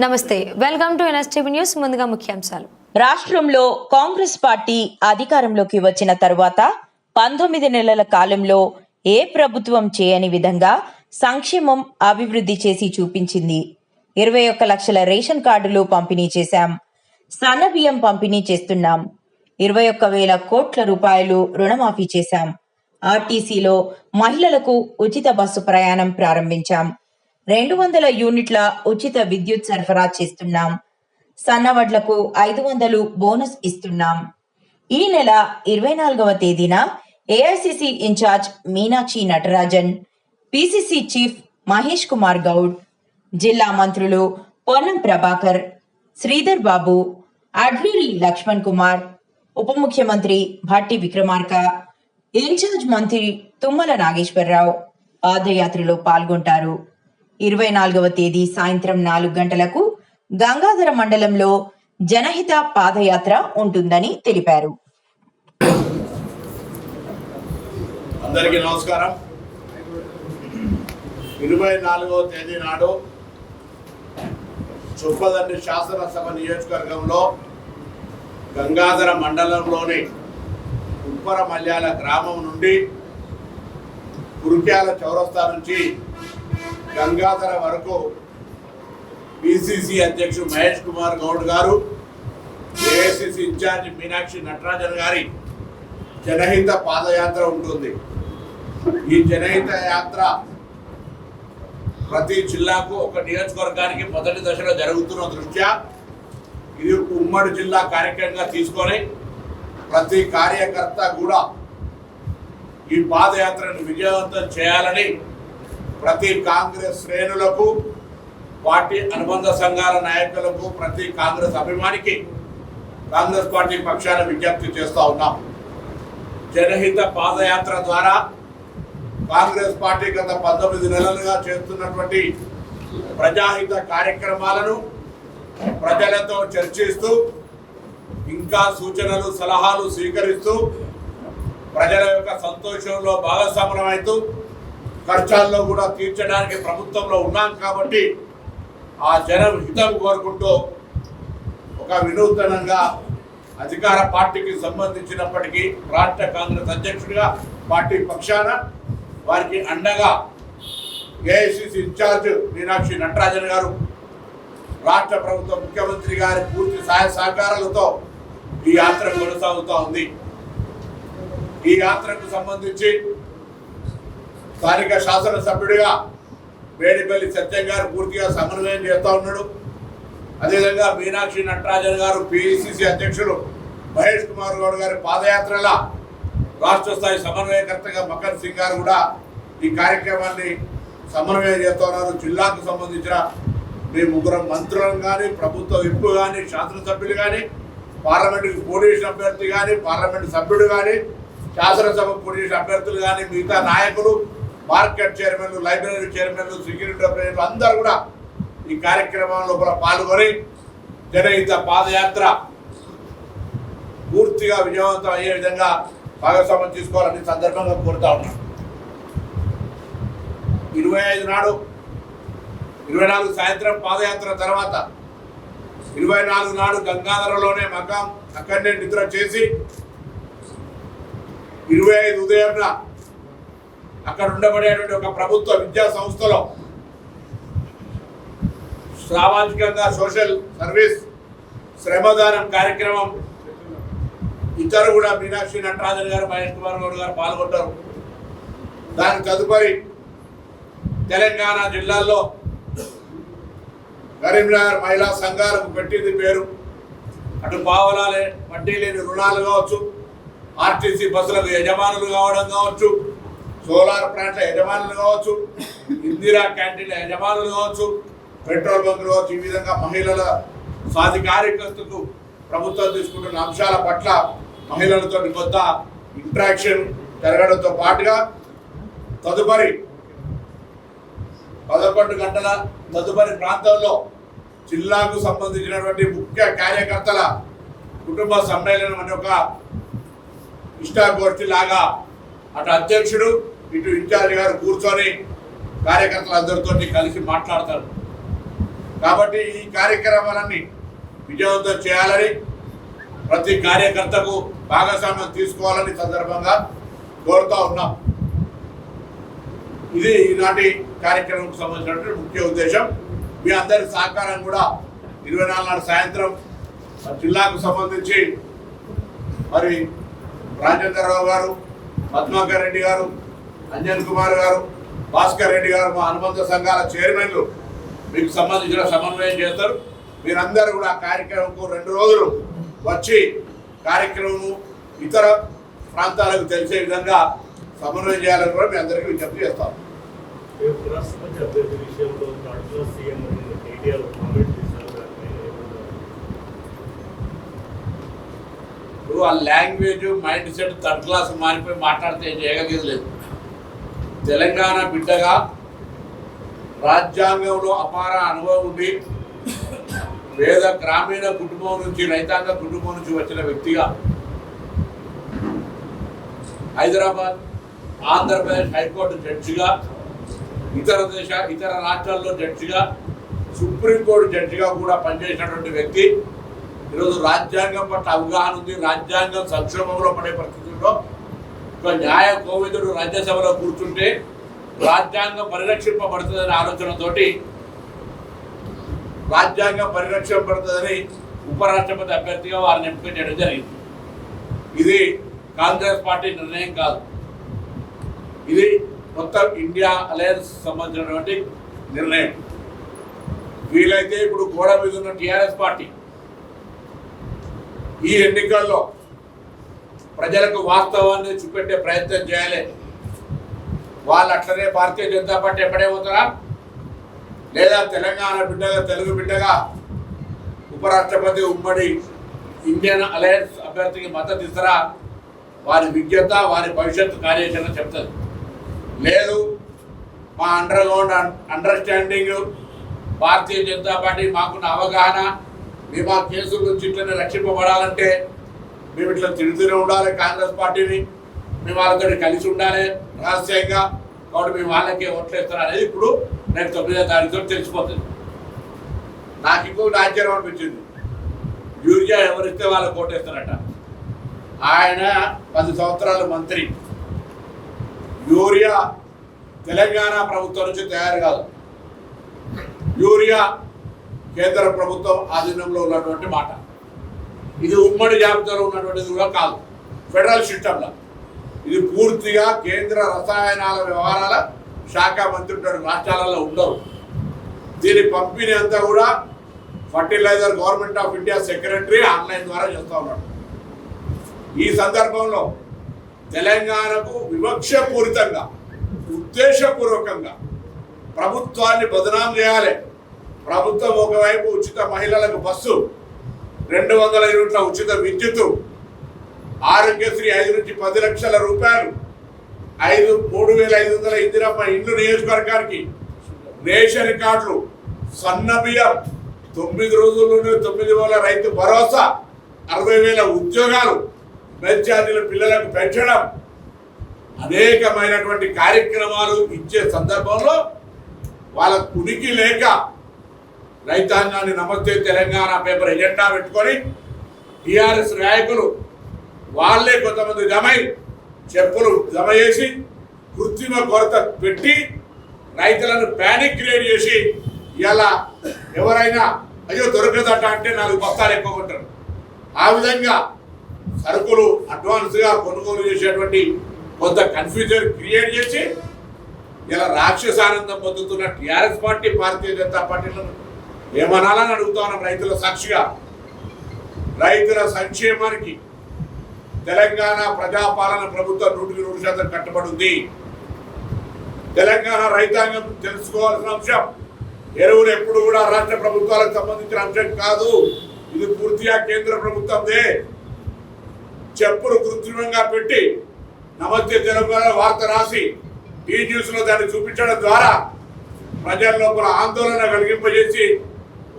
నమస్తే welcome to NSTV news ముందుగా ముఖ్యాంశాలు. రాష్ట్రంలో కాంగ్రెస్ పార్టీ అధికారంలోకి వచ్చిన తరువాత పంతొమ్మిది నెలల కాలంలో ఏ ప్రభుత్వం చేయని విధంగా సంక్షేమం అభివృద్ధి చేసి చూపించింది. ఇరవై ఒక్క లక్షల రేషన్ కార్డులు పంపిణీ చేశాం. సన్న బియ్యం పంపిణీ చేస్తున్నాం. ఇరవై ఒక్క వేల కోట్ల రూపాయలు రుణమాఫీ చేశాం. ఆర్టీసీలో మహిళలకు ఉచిత బస్సు ప్రయాణం ప్రారంభించాం. రెండు వందల యూనిట్ల ఉచిత విద్యుత్ సరఫరా చేస్తున్నాం. సన్నవడ్లకు ఐదు వందలు బోనస్ ఇస్తున్నాం. ఈ నెల ఇరవై నాలుగవ తేదీన AICC incharge Meenakshi Natarajan PCC chief Mahesh Kumar Goud జిల్లా మంత్రులు పొన్నం ప్రభాకర్ శ్రీధర్ బాబు అడ్లూరి లక్ష్మణ్ కుమార్ ఉప ముఖ్యమంత్రి భట్టి విక్రమార్క ఇన్ఛార్జ్ మంత్రి తుమ్మల నాగేశ్వరరావు పాదయాత్రలో పాల్గొంటారు. ఇరవై నాలుగవ తేదీ సాయంత్రం నాలుగు గంటలకు గంగాధర మండలంలో జనహిత పాదయాత్ర ఉంటుందని తెలిపారు. అందరికీ నమస్కారం. ఇరవై నాలుగవ తేదీ నాడు చుప్పదండి శాసనసభ నియోజకవర్గంలో గంగాధర మండలంలోని ఉప్పర మల్యాల గ్రామం నుండి కురుక్యాల చౌరస్తా నుంచి గంగాధర వరకు పిసిసి అధ్యక్షుడు మహేష్ కుమార్ గౌడ్ గారు ఏఐసిసి ఇన్ఛార్జి మీనాక్షి నటరాజన్ గారి జనహిత పాదయాత్ర ఉంటుంది. ఈ జనహిత యాత్ర ప్రతి జిల్లాకు ఒక నియోజకవర్గానికి మొదటి దశలో జరుగుతున్న దృష్ట్యా ఇది ఉమ్మడి జిల్లా కార్యక్రమంగా తీసుకొని ప్రతి కార్యకర్త కూడా ఈ పాదయాత్రను విజయవంతం చేయాలని ప్రతి కాంగ్రెస్ శ్రేణులకు పార్టీ అనుబంధ సంఘాల నాయకులకు ప్రతి కాంగ్రెస్ అభిమానికి కాంగ్రెస్ పార్టీ పక్షాన విజ్ఞప్తి చేస్తూ ఉన్నాం. జనహిత పాదయాత్ర ద్వారా కాంగ్రెస్ పార్టీ గత పంతొమ్మిది నెలలుగా చేస్తున్నటువంటి ప్రజాహిత కార్యక్రమాలను ప్రజలతో చర్చిస్తూ ఇంకా సూచనలు సలహాలు స్వీకరిస్తూ ప్రజల యొక్క సంతోషంలో భాగస్వామ్యమవుతూ కష్టాల్లో కూడా తీర్చడానికి ప్రభుత్వంలో ఉన్నాం కాబట్టి ఆ జనం హితం కోరుకుంటూ ఒక వినూతనంగా అధికార పార్టీకి సంబంధించినప్పటికీ రాష్ట్ర కాంగ్రెస్ అధ్యక్షుడిగా పార్టీ పక్షాన వారికి అండగా ఏఐసిసి ఇన్ఛార్జ్ మీనాక్షి నటరాజన్ గారు రాష్ట్ర ప్రభుత్వ ముఖ్యమంత్రి గారి పూర్తి సహాయ సహకారాలతో ఈ యాత్ర కొనసాగుతూ ఉంది. ఈ యాత్రకు సంబంధించి స్థానిక శాసనసభ్యుడిగా వేడిపల్లి సత్యం గారు పూర్తిగా సమన్వయం చేస్తూ ఉన్నాడు. అదేవిధంగా మీనాక్షి నటరాజన్ గారు పిసిసి అధ్యక్షులు మహేష్ కుమార్ గౌడ్ గారి పాదయాత్రల రాష్ట్ర స్థాయి సమన్వయకర్తగా మకర్ సింగ్ గారు కూడా ఈ కార్యక్రమాన్ని సమన్వయం చేస్తున్నారు జిల్లాకు సంబంధించిన మీ ముగ్గురు మంత్రులను కానీ ప్రభుత్వ విప్పు కానీ శాసనసభ్యులు కానీ పార్లమెంటు పోలీసు అభ్యర్థి కానీ పార్లమెంటు సభ్యుడు కానీ శాసనసభ పోలీసు అభ్యర్థులు కానీ మిగతా నాయకులు మార్కెట్ చైర్మన్లు లైబ్రరీ చైర్మన్లు సెక్యూరిటీ అభ్యర్థులు అందరూ కూడా ఈ కార్యక్రమంలో కూడా పాల్గొని జనహిత పాదయాత్ర పూర్తిగా విజయవంతం అయ్యే విధంగా భాగస్వామ్యం తీసుకోవాలని సందర్భంగా కోరుతా ఉన్నాను ఇరవై ఐదు నాడు ఇరవై నాలుగు సాయంత్రం పాదయాత్ర తర్వాత ఇరవై నాలుగు నాడు గంగాధరలోనే మకాం అక్కడనే నిద్ర చేసి ఇరవై ఐదు ఉదయం అక్కడ ఉండబడేటువంటి ఒక ప్రభుత్వ విద్యా సంస్థలో సామాజికంగా సోషల్ సర్వీస్ శ్రమదానం కార్యక్రమం ఇద్దరు కూడా మీనాక్షి నటరాజన్ గారు మహేష్ కుమార్ గౌడ్ గారు పాల్గొంటారు. దాని తదుపరి తెలంగాణ జిల్లాల్లో కరీంనగర్ మహిళా సంఘాలకు పెట్టింది పేరు. అటు పావలాలే వడ్డీ లేని రుణాలు కావచ్చు ఆర్టీసీ బస్సులకు యజమానులు కావడం కావచ్చు సోలార్ ప్లాంట్ల యజమానులు కావచ్చు ఇందిరా క్యాంటీన్ల యజమానులు కావచ్చు పెట్రోల్ బంకులు కావచ్చు ఈ విధంగా మహిళల సాధికారికతకు ప్రభుత్వం తీసుకుంటున్న అంశాల పట్ల మహిళలతో కొత్త ఇంట్రాక్షన్ జరగడంతో పాటుగా తదుపరి పదకొండు గంటల తదుపరి ప్రాంతంలో జిల్లాకు సంబంధించినటువంటి ముఖ్య కార్యకర్తల కుటుంబ సమ్మేళనం అనే ఒక ఇష్టాగోష్ఠి లాగా అటు అధ్యక్షుడు ఇటు ఇన్ఛార్జ్ గారు కూర్చొని కార్యకర్తలందరితో కలిసి మాట్లాడతారు. కాబట్టి ఈ కార్యక్రమాలన్నీ విజయవంతం చేయాలని ప్రతి కార్యకర్తకు భాగస్వామ్యం తీసుకోవాలని సందర్భంగా కోరుతా ఉన్నాం. ఇది ఈనాటి కార్యక్రమంకు సంబంధించినటువంటి ముఖ్య ఉద్దేశం. మీ అందరి సహకారం కూడా ఇరవై నాలుగు సాయంత్రం జిల్లాకు సంబంధించి మరి రాజేంద్రరావు గారు పద్మాకర్ రెడ్డి గారు అంజన్ కుమార్ గారు భాస్కర్ రెడ్డి గారు మా అనుబంధ సంఘాల చైర్మన్లు మీకు సంబంధించిన సమన్వయం చేస్తారు. మీరందరూ కూడా ఆ కార్యక్రమంకు రెండు రోజులు వచ్చి కార్యక్రమము ఇతర ప్రాంతాలకు తెలిసే విధంగా సమన్వయం చేయాలని కూడా మీ అందరికీ విజ్ఞప్తి చేస్తాం? ఇప్పుడు ఆ language mind set third class మారిపోయి మాట్లాడితే ఏం చేయగలిగేది లేదు. తెలంగాణ బిడ్డగా రాజ్యాంగంలో అపార అనుభవం ఉంది పేద గ్రామీణ కుటుంబం నుంచి రైతాంగ కుటుంబం నుంచి వచ్చిన వ్యక్తిగా హైదరాబాద్ ఆంధ్రప్రదేశ్ హైకోర్టు జడ్జిగా ఇతర దేశ ఇతర రాష్ట్రాల్లో జడ్జిగా సుప్రీంకోర్టు జడ్జిగా కూడా పనిచేసినటువంటి వ్యక్తి ఈరోజు రాజ్యాంగం పట్ల అవగాహన ఉంది రాజ్యాంగం సంక్షోభంలో పడే పరిస్థితుల్లో ఒక న్యాయ కోవిదుడు రాజ్యసభలో కూర్చుంటే రాజ్యాంగం పరిరక్షింపబడుతుందనే ఆలోచనతోటి రాజ్యాంగం పరిరక్షింపబడుతుందని ఉపరాష్ట్రపతి అభ్యర్థిగా వారిని ఎంపిక చేయడం జరిగింది. ఇది కాంగ్రెస్ పార్టీ నిర్ణయం కాదు. ఇది మొత్తం ఇండియా అలయన్స్ సంబంధించినటువంటి నిర్ణయం. వీలైతే ఇప్పుడు గోడ మీద ఉన్న టీఆర్ఎస్ పార్టీ ఈ ఎన్నికల్లో ప్రజలకు వాస్తవాన్ని చూపెట్టే ప్రయత్నం చేయాలి. వాళ్ళు అట్లనే భారతీయ జనతా పార్టీ ఎప్పుడే పోతారా? లేదా తెలంగాణ బిడ్డగా తెలుగు బిడ్డగా ఉపరాష్ట్రపతి ఉమ్మడి ఇండియన్ అలయన్స్ అభ్యర్థికి మద్దతు ఇస్తారా? వారి విజ్ఞత వారి భవిష్యత్తు కార్యాచరణ చెప్తుంది లేదు మా under ground understanding Bharatiya Janata Party మాకున్న అవగాహన మేము ఆ కేసు నుంచి ఇట్లనే రక్షింపబడాలంటే మేము ఇట్లా తిరుగుతూనే ఉండాలి కాంగ్రెస్ పార్టీని. మేము వాళ్ళతో కలిసి ఉండాలి రహస్యంగా. కాబట్టి మేము వాళ్ళకే ఓట్లేస్తాం అనేది ఇప్పుడు రేపు తొమ్మిదో తారీఖుతో తెలిసిపోతుంది. నాకు ఇంకొకటి ఆశ్చర్యం అనిపించింది. యూరియా ఎవరిస్తే వాళ్ళకి ఓటేస్తారట ఆయన పది సంవత్సరాల మంత్రి. యూరియా తెలంగాణ ప్రభుత్వం నుంచి తయారు కాదు. యూరియా కేంద్ర ప్రభుత్వం ఆధీనంలో ఉన్నటువంటి మాట. ఇది ఉమ్మడి జాబితాలో ఉన్నటువంటిది కూడా కాదు ఫెడరల్ సిస్టంలో. ఇది పూర్తిగా కేంద్ర రసాయనాల వ్యవహారాల శాఖ మంత్రి రాష్ట్రాలలో ఉండవు దీని పంపిణీ అంతా కూడా fertiliser government of India secretary online ద్వారా చేస్తూ ఉన్నాడు. ఈ సందర్భంలో తెలంగాణకు వివక్షపూరితంగా ఉద్దేశపూర్వకంగా ప్రభుత్వాన్ని బదనాం చేయాలి. ప్రభుత్వం ఒకవైపు ఉచిత మహిళలకు బస్సు రెండు వందల యూనిట్ల ఉచిత విద్యుత్ ఆరోగ్యశ్రీ ఐదు నుంచి పది లక్షల రూపాయలు. ఐదు మూడు వేల ఐదు వందల ఇందిరమ్మ ఇండ్లు నియోజకవర్గానికి రేషన్ కార్డులు. సన్న బియ్యం తొమ్మిది రోజుల్లోనే తొమ్మిది వేల రైతు భరోసా. అరవై వేల ఉద్యోగాలు. మెచ్చార్జీల పిల్లలకు పెంచడం. అనేకమైనటువంటి కార్యక్రమాలు ఇచ్చే సందర్భంలో వాళ్ళ కునికి లేక రైతాంగాన్ని నమస్తే తెలంగాణ పేపర్ ఎజెండా పెట్టుకొని టీఆర్ఎస్ నాయకులు వాళ్ళే కొంతమంది జమై చెప్పులు జమ చేసి కృత్రిమ కొరత పెట్టి రైతులను ప్యానిక్ క్రియేట్ చేసి ఇలా ఎవరైనా అయ్యో దొరకదట అంటే నాలుగు బస్తాలు ఎక్కువ ఉంటారు ఆ విధంగా సరుకులు అడ్వాన్స్గా కొనుగోలు చేసేటువంటి కొంత కన్ఫ్యూజన్ క్రియేట్ చేసి ఇలా రాక్షసానందం పొందుతున్న టీఆర్ఎస్ పార్టీ భారతీయ జనతా పార్టీలను ఏమనాలని అడుగుతా ఉన్నాం రైతుల సాక్షిగా. రైతుల సంక్షేమానికి తెలంగాణ ప్రజాపాలన ప్రభుత్వం నూటికి నూరు శాతం కట్టబడింది. తెలంగాణ రైతాంగం తెలుసుకోవాల్సిన అంశం. ఎరువులు ఎప్పుడు కూడా రాష్ట్ర ప్రభుత్వాలకు సంబంధించిన అంశం కాదు. ఇది పూర్తిగా కేంద్ర ప్రభుత్వందే. చెప్పులు కృత్రిమంగా పెట్టి నమస్తే తెలంగాణ వార్త రాసి ఈ న్యూస్లో దాన్ని చూపించడం ద్వారా ప్రజల లోపల ఆందోళన కలిగింపజేసి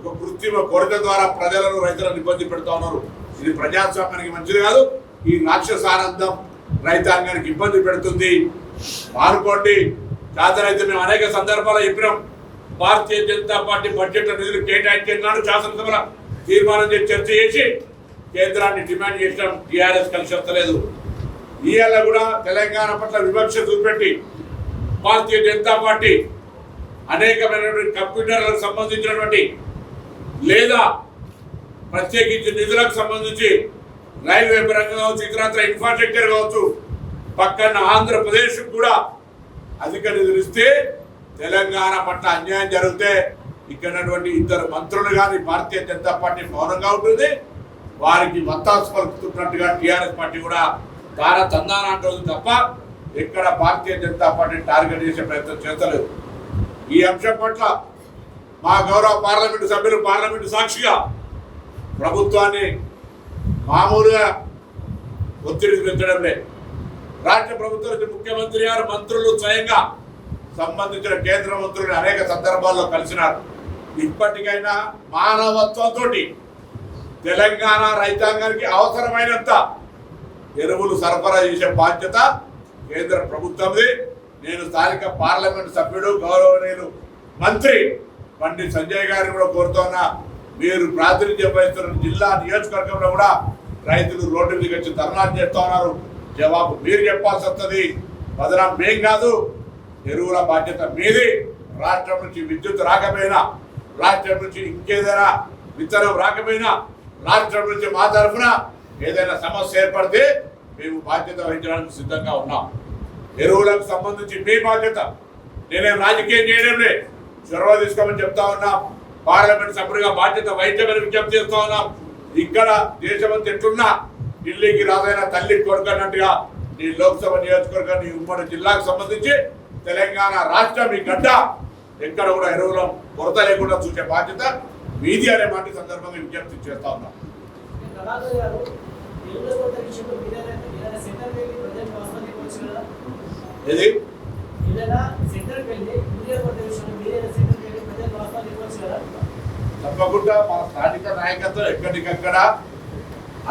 ఒక కృత్రిమ కొరత ద్వారా ప్రజలను రైతులను ఇబ్బంది పెడతా ఉన్నారు. ఇది ప్రజాస్వామ్యానికి మంచిది కాదు. ఈ రాక్షసానందం రైతాంగానికి ఇబ్బంది పెడుతుంది. మానుకోండి. చేతనైతే మేము అనేక సందర్భాల్లో చెప్పినాం. భారతీయ జనతా పార్టీ బడ్జెట్ నిధులు కేటాయించారు శాసనసభలో తీర్మానం చేసి చర్చ చేసి కేంద్రాన్ని డిమాండ్ చేసినాం. టీఆర్ఎస్ కలిసి వస్తలేదు. ఇవాళ కూడా తెలంగాణ పట్ల వివక్ష చూపెట్టి భారతీయ జనతా పార్టీ అనేకమైనటువంటి కంప్యూటర్లకు సంబంధించినటువంటి లేదా ప్రత్యేకించి నిధులకు సంబంధించి రైల్వే పరంగా కావచ్చు ఇతరత్ర ఇన్ఫ్రాస్ట్రక్చర్ కావచ్చు పక్కన ఆంధ్రప్రదేశ్ కూడా అధిక నిధులు ఇస్తే తెలంగాణ పట్ల అన్యాయం జరిగితే ఇక్కడ ఇద్దరు మంత్రులు కానీ భారతీయ జనతా పార్టీ మౌనంగా ఉంటుంది. వారికి మత్తాసు పలుకుతున్నట్టుగా టీఆర్ఎస్ పార్టీ కూడా తార తందాన అంటుంది తప్ప ఎక్కడ భారతీయ జనతా పార్టీ టార్గెట్ చేసే ప్రయత్నం చేస్తలేదు. ఈ అంశం పట్ల మా గౌరవ పార్లమెంటు సభ్యులు పార్లమెంటు సాక్షిగా ప్రభుత్వాన్ని మామూలుగా ఒత్తిడి లేదు రాష్ట్ర ప్రభుత్వం ముఖ్యమంత్రి గారు మంత్రులు స్వయంగా సంబంధించిన కేంద్ర మంత్రులు అనేక సందర్భాల్లో కలిసినారు. ఇప్పటికైనా మానవత్వంతో తెలంగాణ రైతాంగానికి అవసరమైనంత ఎరువులు సరఫరా చేసే బాధ్యత కేంద్ర ప్రభుత్వంది నేను స్థానిక పార్లమెంట్ సభ్యుడు గౌరవనీయులు మంత్రి మండి సంజయ్ గారిని కూడా కోరుతున్నా మీరు ప్రాతినిధ్యం వహిస్తున్న జిల్లా నియోజకవర్గంలో కూడా రైతులు రోడ్డు మీద వచ్చి ధర్నాలు చేస్తూ ఉన్నారు. జవాబు మీరు చెప్పాల్సి వస్తుంది. బదనాం మేం కాదు ఎరువుల బాధ్యత మీది. రాష్ట్రం నుంచి విద్యుత్ రాకపోయినా రాష్ట్రం నుంచి ఇంకేదైనా విత్తనం రాకపోయినా రాష్ట్రం నుంచి మా తరఫున ఏదైనా సమస్య ఏర్పడితే మేము బాధ్యత వహించడానికి సిద్ధంగా ఉన్నాం. ఎరువులకు సంబంధించి మీ బాధ్యత. నేనేం రాజకీయం చేయడంలే చొరవ తీసుకోమని చెప్తా ఉన్నాం. పార్లమెంట్ సభ్యుడిగా బాధ్యత వహించమని విజ్ఞప్తి చేస్తా ఉన్నాం. ఇక్కడ దేశమంతా ఎట్లున్నా ఢిల్లీకి రాదైన తల్లి కొడుకన్నట్టుగా నీ లోక్సభ నియోజకవర్గం నీ ఉమ్మడి జిల్లాకు సంబంధించి తెలంగాణ రాష్ట్రం ఈ గడ్డ ఎక్కడ కూడా ఎరువుల కొరత లేకుండా చూసే బాధ్యత మీది అనే మాట సందర్భంగా విజ్ఞప్తి చేస్తా ఉన్నాం. కళాకారు ఏదైనా సెంటర్కి వెళ్ళి మీడియా కొత్త విషయంలో సెంటర్కి వెళ్ళి కదా తప్పకుండా మన స్థానిక నాయకత్వం ఎక్కడికక్కడ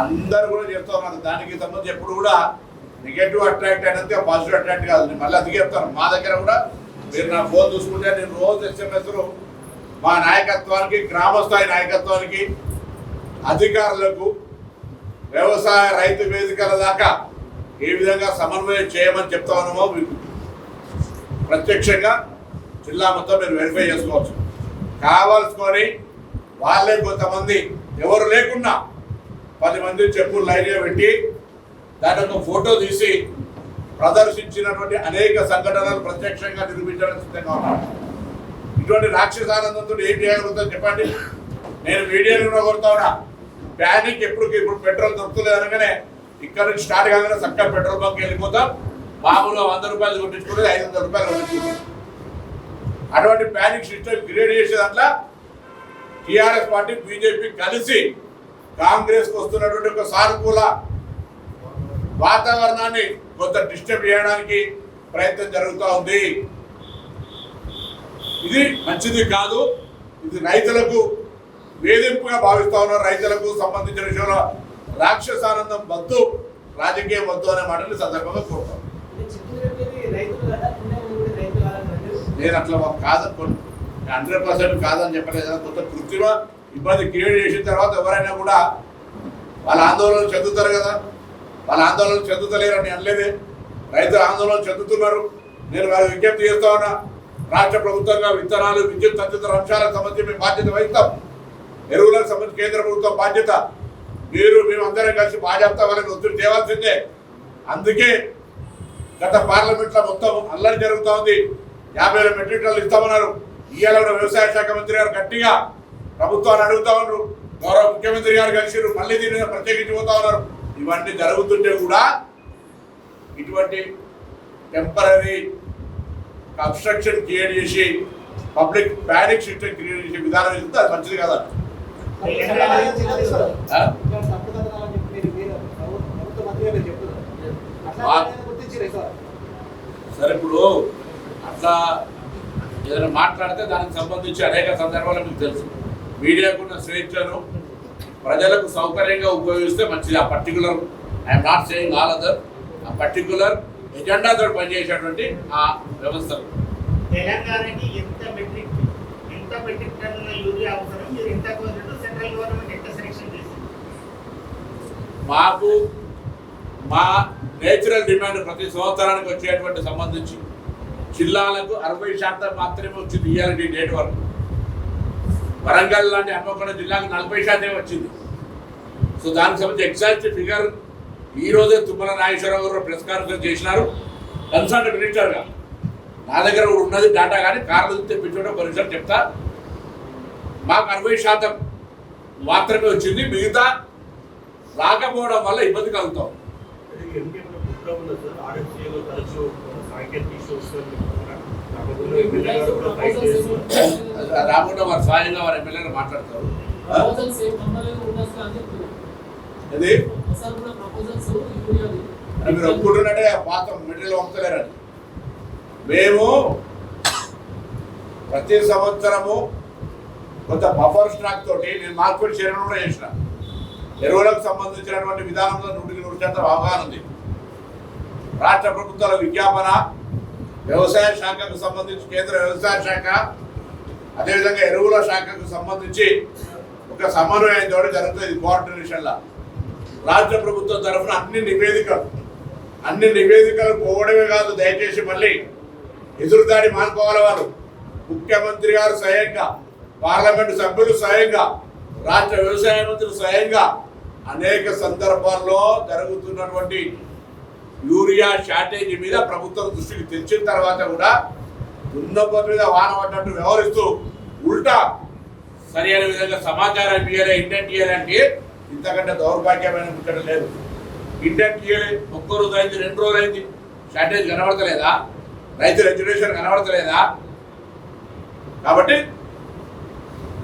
అందరూ కూడా చెప్తామన్నారు దానికి సంబంధించి ఎప్పుడు కూడా నెగటివ్ అట్రాక్ట్ అయినంత పాజిటివ్ అట్రాక్ట్ కాదు. నేను మళ్ళీ అందుకే చెప్తాను. మా దగ్గర కూడా మీరు నా ఫోన్ చూసుకుంటే నేను రోజు ఎస్ఎంఎస్లు మా నాయకత్వానికి గ్రామ స్థాయి నాయకత్వానికి అధికారులకు వ్యవసాయ రైతు వేదికల దాకా ఏ విధంగా సమన్వయం చేయమని చెప్తా ఉన్నామో మీకు ప్రత్యక్షంగా జిల్లా మొత్తం మీరు వెరిఫై చేసుకోవచ్చు. కావాల్సుకొని వాళ్ళే కొంతమంది ఎవరు లేకున్నా పది మంది చెప్పులు లైన్గా పెట్టి దాని ఒక ఫోటో తీసి ప్రదర్శించినటువంటి అనేక సంఘటనలు ప్రత్యక్షంగా నిరూపించడానికి సిద్ధంగా ఉన్నాను ఇటువంటి రాక్షసానందంతో ఏం చేయగలుగుతాం చెప్పండి? నేను మీడియాలో కొడతా ఉన్నా. ప్యానిక్ ఎప్పుడు ఇప్పుడు పెట్రోల్ దొరుకుతుంది అనగానే ఇక్కడ నుంచి స్టార్ట్ కాగానే చక్కగా పెట్రోల్ బంక్ వెళ్ళిపోతాం. మామూలుగా వంద రూపాయలు కొట్టించుకునేది ఐదు వందల రూపాయలు కొట్టించుకునేది. అటువంటి ప్యానిక్ సిస్టమ్ క్రియేట్ చేసే దాంట్లో టిఆర్ఎస్ పార్టీ బీజేపీ కలిసి కాంగ్రెస్కు వస్తున్నటువంటి ఒక సానుకూల వాతావరణాన్ని కొంత డిస్టర్బ్ చేయడానికి ప్రయత్నం జరుగుతూ ఉంది. ఇది మంచిది కాదు. ఇది రైతులకు వేధింపుగా భావిస్తూ ఉన్నారు. రైతులకు సంబంధించిన విషయంలో రాక్షసానందం వద్దు రాజకీయం వద్దు అనే మాటలు సందర్భంగా కోరుతాం. నేను అట్లా మాకు కాదనుకోను. హండ్రెడ్ పర్సెంట్ కాదని చెప్పలేదు కదా కొంత కృత్రిమ ఇబ్బంది క్రియేట్ చేసిన తర్వాత ఎవరైనా కూడా వాళ్ళ ఆందోళన చెందుతారు కదా. వాళ్ళ ఆందోళన చెందుతలేరని అనలేదే. రైతులు ఆందోళన చెందుతున్నారు. నేను వారి విజ్ఞప్తి చేస్తా ఉన్నా రాష్ట్ర ప్రభుత్వంగా విత్తనాలు విద్యుత్ తదితర అంశాలకు సంబంధించి మేము బాధ్యత వహిస్తాం. ఎరువులకు సంబంధించి కేంద్ర ప్రభుత్వం బాధ్యత. మీరు మేము కలిసి బాధ్యత వాళ్ళకి ఒత్తిడి చేయాల్సిందే అందుకే గత పార్లమెంట్లో మొత్తం అల్లరి జరుగుతూ ఉంది. యాభై వేల మెట్రిక్ టన్నులు ఇస్తామన్నారు. ఇవాళ కూడా వ్యవసాయ శాఖ మంత్రి గారు గట్టిగా ప్రభుత్వాన్ని అడుగుతా ఉన్నారు. గౌరవ ముఖ్యమంత్రి గారు కలిసి మళ్ళీ దీని మీద ప్రత్యేకించి పోతా ఉన్నారు. ఇవన్నీ జరుగుతుంటే కూడా ఇటువంటి టెంపరీ అబ్స్ట్రక్షన్ క్రియేట్ చేసి పబ్లిక్ ప్యానిక్ సిస్టమ్ క్రియేట్ చేసే విధానం వెళ్తే అది మంచిది కదా? సరే ఇప్పుడు అట్లా ఏదైనా మాట్లాడితే దానికి సంబంధించి అనేక సందర్భాలు మీకు తెలుసు. మీడియాకున్న స్వేచ్ఛను ప్రజలకు సౌకర్యంగా ఉపయోగిస్తే మంచిది. ఆ particular I'm not saying all other ఆ పర్టికులర్ ఎజెండాతో పనిచేసేటువంటి ఆ వ్యవస్థలు. తెలంగాణకి ఎంత మెట్రిక్ ఇంత మెట్రిక్ టన్నుల యూరియా అవసరం? మీరు ఇంత కోరినట్టు సెంట్రల్ గవర్నమెంట్ ఎంత సెలెక్షన్ చేసింది? మాకు మా నేచురల్ డిమాండ్ ప్రతి సంవత్సరానికి వచ్చేటువంటి సంబంధించి జిల్లాలకు అరవై శాతం మాత్రమే వచ్చింది ఇయ్యాలండి డేట్ వరకు. వరంగల్ లాంటి హన్మకొండ జిల్లాకు నలభై శాతమే వచ్చింది. సో దానికి సంబంధించి ఎగ్జాక్ట్ ఫిగర్ ఈరోజే తుమ్మల నాగేశ్వరరావు గారు ప్రెస్ కాన్ఫరెన్స్ చేసినారు. కన్సల్ట్ మినిస్టర్గా నా దగ్గర కూడా ఉన్నది డేటా కానీ కార్లు తెప్పించడం పరిసరం చెప్తా. మాకు అరవై శాతం మాత్రమే వచ్చింది. మిగతా రాకపోవడం వల్ల ఇబ్బంది కలుగుతాం. రాకపోతే ఎమ్మెల్యే గారు కూడా ఫైట్ చేస్తున్నారు రాకుండా వారు స్వయంగా వారు ఎమ్మెల్యేలు మాట్లాడతారు మీరు ఒప్పుకుంటున్నట్టే పాత మెటీరియల్ పంపుతలేరని మేము ప్రతి సంవత్సరము కొంత బఫర్ స్టాక్ తోటి నేను మార్కెట్ చేయడం కూడా చేసిన. ఎరువులకు సంబంధించినటువంటి విధానంలో నూటికి నూరు శాతం అవగాహన ఉంది. రాష్ట్ర ప్రభుత్వాల విజ్ఞాపన వ్యవసాయ శాఖకు సంబంధించి కేంద్ర వ్యవసాయ శాఖ అదేవిధంగా ఎరువుల శాఖకు సంబంధించి ఒక సమన్వయం తోటి జరుగుతుంది కోఆర్డినేషన్లో. రాష్ట్ర ప్రభుత్వం తరఫున అన్ని నివేదికలు అన్ని నివేదికలు పోవడమే కాదు దయచేసి మళ్ళీ ఎదురుదాడి మానుకోవాలి వారు. ముఖ్యమంత్రి గారు స్వయంగా పార్లమెంటు సభ్యులు స్వయంగా రాష్ట్ర వ్యవసాయ మంత్రి స్వయంగా అనేక సందర్భాల్లో జరుగుతున్నటువంటి యూరియా షార్టేజ్ మీద ప్రభుత్వం దృష్టికి తెచ్చిన తర్వాత కూడా దున్నపోతు మీద వాన పడ్డట్టు వ్యవహరిస్తూ ఉల్టా సరి అయిన విధంగా సమాచారం ఇవ్వాలి ఇంటెంట్ ఇవ్వాలంటే ఇంతకంటే దౌర్భాగ్యమైన ముచ్చట లేదు. ఇంటెంట్ ఇవ్వాలి ఒక్క రోజు అయింది రెండు రోజులు అయింది షార్టేజ్ కనబడతలేదా? రైతు రెగ్యులేషన్ కనబడతలేదా? కాబట్టి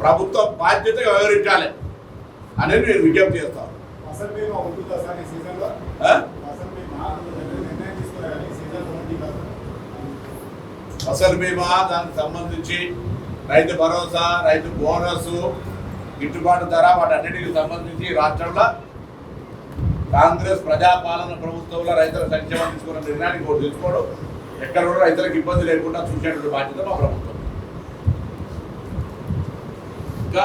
ప్రభుత్వం బాధ్యతగా వ్యవహరించాలి అనేది నేను విజ్ఞప్తి చేస్తాను అసలు మేము ఫసల్ బీమా దానికి సంబంధించి రైతు భరోసా రైతు బోనస్ గిట్టుబాటు ధర వాటన్నిటికి సంబంధించి రాష్ట్రంలో కాంగ్రెస్ ప్రజాపాలన ప్రభుత్వంలో రైతుల సంక్షేమం తీసుకున్న నిర్ణయానికి ఒకటి తీసుకోవడం ఎక్కడ కూడా రైతులకు ఇబ్బంది లేకుండా చూసేటువంటి బాధ్యత మా ప్రభుత్వం. ఇంకా?